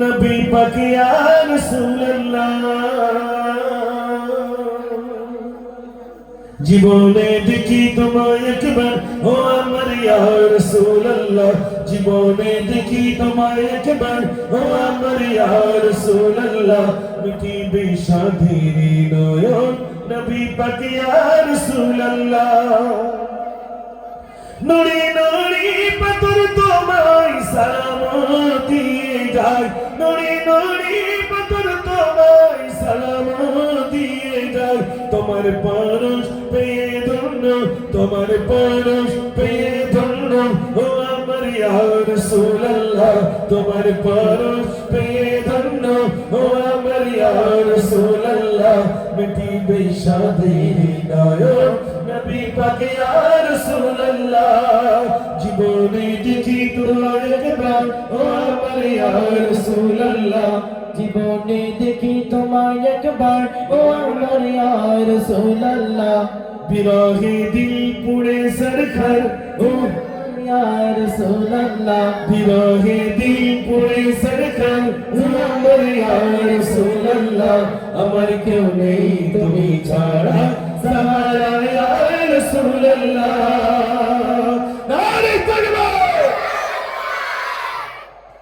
নবী পাকিয়া জীবনে দেখি তোমায় একবার, ও আমার ইয়ার রাসূলুল্লাহ জীবনে দেখি তোমায় একবার, ও আমার ইয়ার রাসূলুল্লাহ মিটিবে সাধীর নয়ন নবী পাক রাসূলুল্লাহ নুরি নুরি যায় নুরি নুরি পাথর তোমায় সালাম দিয়ে যায়। তোমার পরশ পেয়ে ধন্য, তোমার পরশ পেয়ে ধন্য। ও আমার ইয়া রাসূলুল্লাহ, তোমার পরশ পেয়ে ধন্য। ও আমার ইয়া রাসূলুল্লাহ, মিটিবে সাদের নয়ন নবী পাক ইয়া রাসূলুল্লাহ জীবনে দেখি তোমায় একবার ও আমার ইয়া রাসূলুল্লাহ বিরহে দিল পুড়ে সরখর ও ইয়া রাসূলুল্লাহ বিরহে দিল পুড়ে সরখর ও আমার ইয়া রাসূলুল্লাহ আমার কেউ নেই, তুমি ছাড়া। সাহারা ইয়া রাসূলুল্লাহ।